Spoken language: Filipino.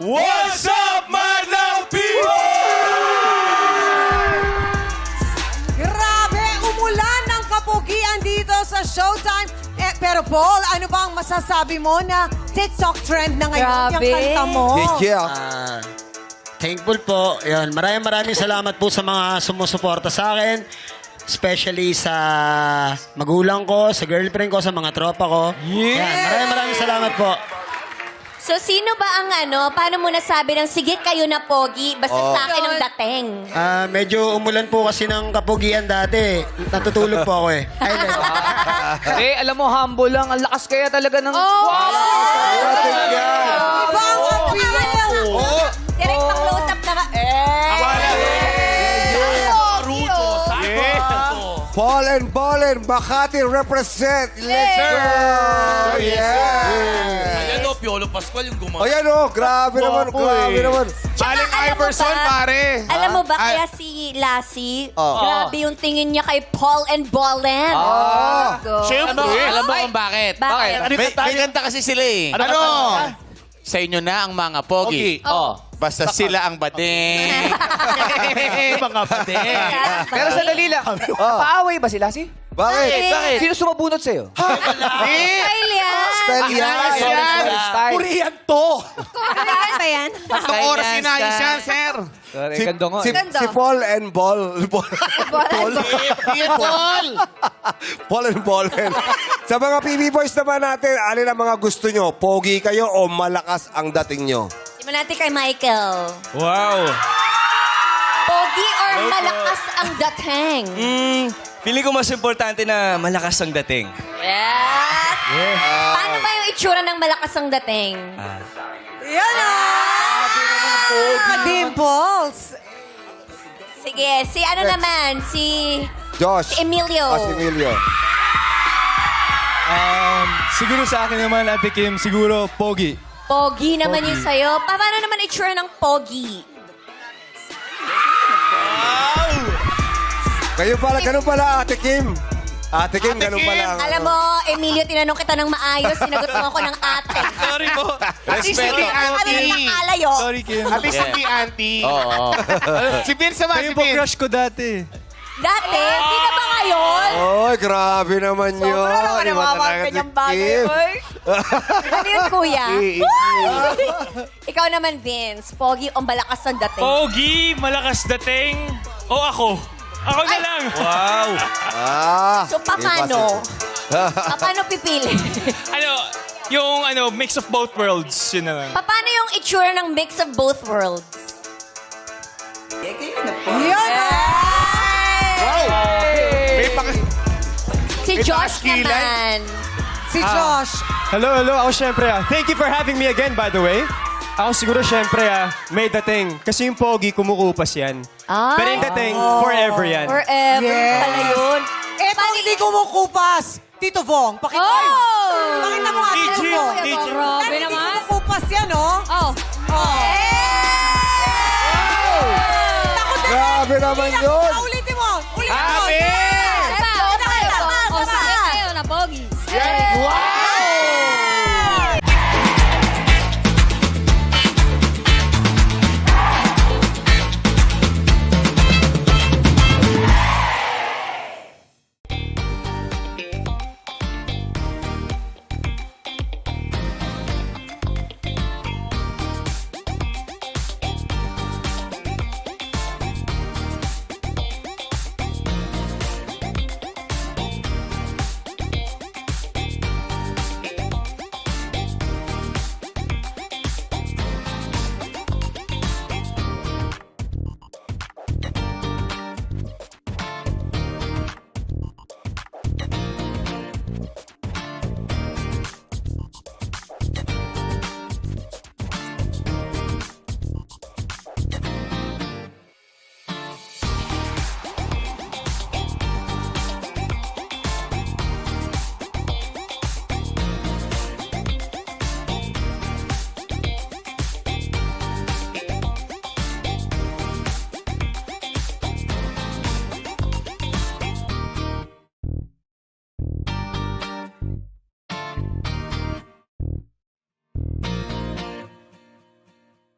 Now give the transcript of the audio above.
What's up, Madlang people? Grabe, umulan ng kapugian dito sa Showtime. Eh, pero Paul, ano ba ang masasabi mo na TikTok trend na ngayon yung Grabe. kanta mo? Yeah. Ah, thankful po. Yun, maraming maraming salamat po sa mga sumusuporta sa akin. Especially sa magulang ko, sa girlfriend ko, sa mga tropa ko. Yeah! Yan, maraming maraming salamat po. So, sino ba ang ano? Paano mo nasabi ng sige kayo na pogi? Basta sa akin ang dating. Ah, medyo umulan po kasi ng kapugian dati. Natutulog po ako eh. Ay, hindi. Eh, alam mo, humble lang. Ang lakas kaya talaga ng... Iba ang appeal! Oo. Direct pa close up na ka. Paul and Ballin, Makati represent. Let's go! Yeah! Pascual yung gumawa. Ayan o, grabe naman, Guwapo grabe eh. naman. Aling alam mo Iverson, ba- pare. Alam mo ba, Ah, kaya si Lassie, Oh. grabe yung tingin niya kay Paul and Bolland. Ah. Siyempre. Alam mo kung bakit? Bakit? May, may kanta kasi sila eh. Ano? Sa inyo na ang mga pogi. Pogi. Oh. Basta sila ang bading. Mga pati. Pero sandali lang. Paaway ba sila, si? Bakit? Bakit? Sino sumabunot sa'yo? Eh, Style yan. Style yan. yan. Style. Korean to. Kailangan ba yan? Tatlong oras inayos yan, sir. Sorry, Si, ganda nga. si, si Paul and Ball. Ball. Paul. People. Paul and Ballin. Sa mga PB boys naman natin, alin ang mga gusto nyo? Pogi kayo o malakas ang dating nyo? Simulan natin kay Michael. Wow. Pogi or malakas ang dating? Hmm, feeling ko mas importante na malakas ang dating. Yes. Paano ba yung itsura ng malakas ang dating? Yan ah! Dimples! Sige, si ano naman? Si Josh. Si Emilio. Ah, si Emilio. Um, siguro sa akin naman, Ate Kim, siguro pogi. Pogi naman yung sa'yo. Pa- Paano naman itsura ng pogi? Kayo pala, ganun pala, Ate Kim. Ate Kim, ganun pala. ang- Alam mo, Emilio, tinanong kita ng maayos, sinagot mo ako ng ate. Sorry po. Respeto. Ano na nakalayo? Sorry, Kim. At least hindi auntie. Oo. Si Vince naman, Kayo si po Vince. crush ko dati. Dati, hindi na ba ngayon? Oy, grabe naman yun. Sobra naman Iba yung mga talaga si ganyang bagay. Kim. Ano yun, kuya? Ikaw naman, Vince. Pogi o malakas ang dating? Pogi, malakas dating, o ako? Ako na lang. Wow. Ah. So, paano? paano pipili? ano, yung ano, mix of both worlds. Yun na lang. paano yung itsura ng mix of both worlds? Ah! May pang... Si Josh naman. Si Josh. Hello, hello. Ako syempre ah. Thank you for having me again, by the way. Ako siguro syempre ah, may dating. Kasi yung pogi, kumukupas yan. Ay, Pero yung dating, forever yan. forever Yes. pala yun. Eto hindi kumukupas. Tito Vong, pakita. Oh! Pakita mo nga, Tito Legit, Vong. legit. Grabe Hindi naman. kumukupas yan, oh. Oh. Oh. Grabe naman yun. Nauli